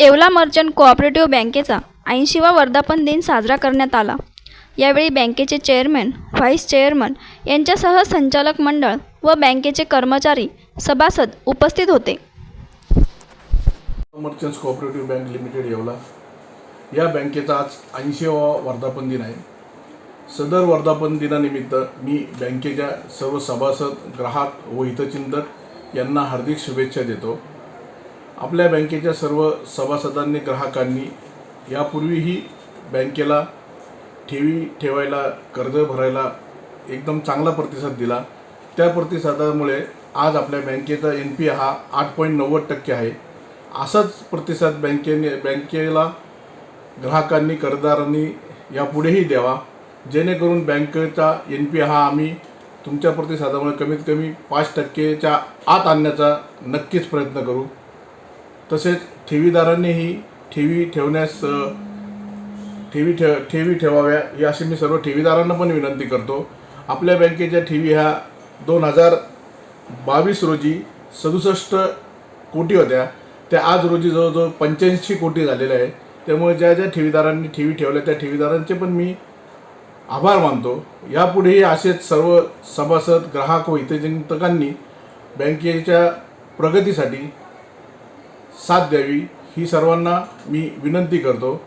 Yeola merchant cooperative बँकेचा ऐंशीवा वर्धापन दिन साजरा करण्यात आला. यावेळी बँकेचे चेअरमॅन व्हाईस चेअरमन यांच्यासह संचालक मंडळ व बँकेचे कर्मचारी सभासद उपस्थित होते. Merchants cooperative bank limited Yeola. या बँकेचा आज ऐंशीवा वर्धापन दिन आहे. सदर वर्धापन दिनानिमित्त मी बँकेच्या सर्व सभासद ग्राहक व हितचिंतक यांना हार्दिक शुभेच्छा देतो. आपल्या बँकेच्या सर्व सभासदांनी ग्राहकांनी यापूर्वीही बँकेला ठेवी ठेवायला कर्ज भरायला एकदम चांगला प्रतिसाद दिला. त्या प्रतिसादामुळे आज आपल्या बँकेचा एन पी हा आठ पॉईंट नव्वद टक्के आहे. असाच प्रतिसाद बँकेने बँकेला ग्राहकांनी कर्जदारांनी यापुढेही द्यावा. जेणेकरून बँकेचा एन पी हा आम्ही तुमच्या प्रतिसादामुळे कमीत कमी पाच टक्केच्या आत आणण्याचा नक्कीच प्रयत्न करू. तसेच ठेवीदारांनीही ठेवी ठेवण्यास ठेवी ठेव ठेवी ठेवाव्या ही अशी मी सर्व ठेवीदारांना पण विनंती करतो. आपल्या बँकेच्या ठेवी ह्या दोन हजार बावीस रोजी सदुसष्ट कोटी होत्या. त्या आज रोजी जवळजवळ पंच्याऐंशी कोटी झालेल्या आहे त्यामुळे ज्या ज्या ठेवीदारांनी ठेवी ठेवल्या त्या ठेवीदारांचे पण मी आभार मानतो. यापुढेही असेच सर्व सभासद ग्राहक व हितचिंतकांनी बँकेच्या प्रगतीसाठी साथ द्यावी ही सर्वांना मी विनंती करतो.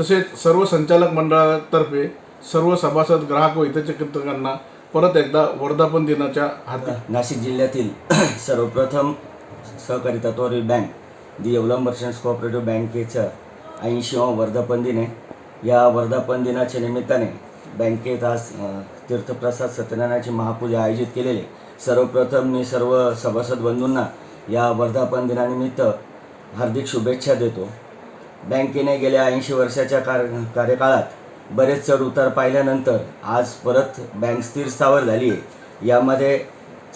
तसेच सर्व संचालक मंडळातर्फे सर्व सभासद ग्राहक व हितचिंतकांना परत एकदा वर्धापन दिनाच्या हाती नाशिक जिल्ह्यातील सर्वप्रथम सहकारी तत्वावरील bank the Yeola merchants cooperative बँकेचं ऐंशीवा वर्धापन दिन आहे. या वर्धापन दिनाच्या निमित्ताने बँकेत आज तीर्थप्रसाद सत्यनारायणाची महापूजा आयोजित केलेली सर्वप्रथम मी सर्व सभासद बंधूंना या वर्धापन दिनानिमित्त हार्दिक शुभेच्छा देतो. बँकेने गेल्या ऐंशी वर्षाच्या कार कार्यकाळात बरेच चढ उतार पाहिल्यानंतर आज परत बँक स्थिर स्थावर झाली आहे यामध्ये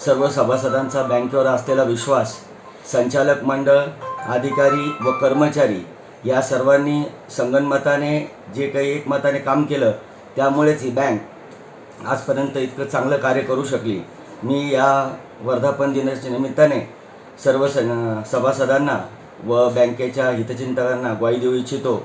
सर्व सभासदांचा बँकेवर असलेला विश्वास संचालक मंडळ अधिकारी व कर्मचारी या सर्वांनी संगणमताने जे काही एकमताने काम केलं त्यामुळेच ही बँक आजपर्यंत इतकं चांगलं कार्य करू शकली. मी या वर्धापन दिनाच्या निमित्ताने सर्व सभासदांना व बँकेच्या हितचिंतकांना ग्वाही देऊ इच्छितो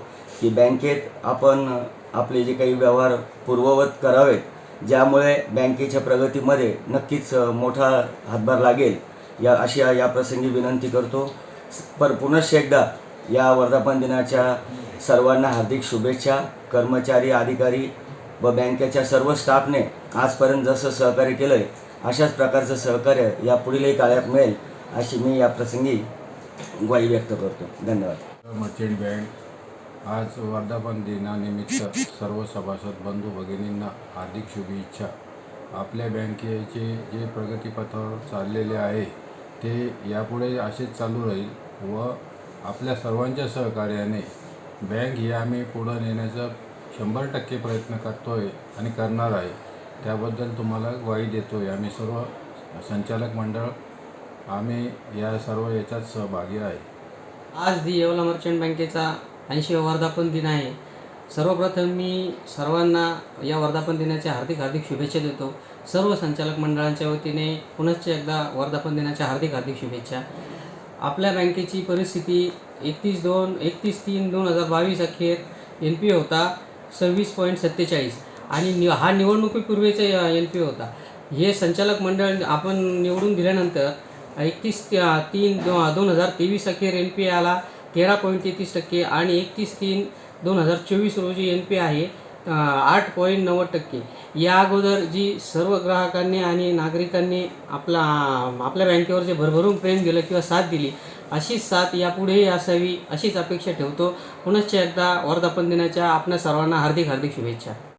की बँकेत आपण आपले जे काही व्यवहार पूर्ववत करावेत ज्यामुळे बँकेच्या प्रगतीमध्ये नक्कीच मोठा हातभार लागेल. या अशी या प्रसंगी विनंती करतो. पर पुनश्च एकदा या वर्धापन दिनाच्या सर्वांना हार्दिक शुभेच्छा. कर्मचारी अधिकारी व बँकेच्या सर्व स्टाफने आजपर्यंत जसं सहकार्य केलं आहे अशाच प्रकारचं सहकार्य या पुढीलही काळात मिळेल अशी मी या प्रसंगी ग्वाही व्यक्त करतो. धन्यवाद. मर्चंट बँक आज वर्धापन दिनानिमित्त सर्व सभासद बंधू भगिनींना हार्दिक शुभेच्छा. आपल्या बँकेचे जे प्रगतीपथावर चाललेले आहे ते यापुढे असेच चालू राहील व आपल्या सर्वांच्या सहकार्याने बँक ही आम्ही पुढं नेण्याचा शंभर टक्के प्रयत्न करतो आहे आणि करणार आहे. त्याबद्दल तुम्हाला ग्वाही देतो आहे आम्ही सर्व संचालक मंडळ आम्ही या सर्व याच्यात सहभागी आहे. आज दी येवला मर्चंट बँकेचा ऐंशी वर्धापन दिन आहे. सर्वप्रथम मी सर्वांना या वर्धापन दिनाच्या हार्दिक हार्दिक शुभेच्छा देतो. सर्व संचालक मंडळांच्या वतीने पुनश्च एकदा वर्धापन दिनाच्या हार्दिक हार्दिक शुभेच्छा. आपल्या बँकेची परिस्थिती एकतीस दोन एकतीस तीन दोन हजार बावीस अखेर एन पी होता सव्वीस पॉईंट सत्तेचाळीस आणि नि हा निवडणुकीपूर्वीचा एन पी होता. हे संचालक मंडळ आपण निवडून दिल्यानंतर एकतीस तीन दो दोन हजार तेवीस अखेर एन पी आला तेरा पॉईंट तेहतीस टक्के आणि एकतीस तीन दोन हजार चोवीस रोजी एन पी आहे आठ पॉईंट नव्वद टक्के. या अगोदर जी सर्व ग्राहकांनी आणि नागरिकांनी आपला आपल्या बँकेवर जे भरभरून प्रेम दिलं किंवा साथ दिली अशीच साथ यापुढेही असावी अशीच अपेक्षा ठेवतो. पुनश्च एकदा वर्धापन दिनाच्या आपल्या सर्वांना हार्दिक हार्दिक शुभेच्छा.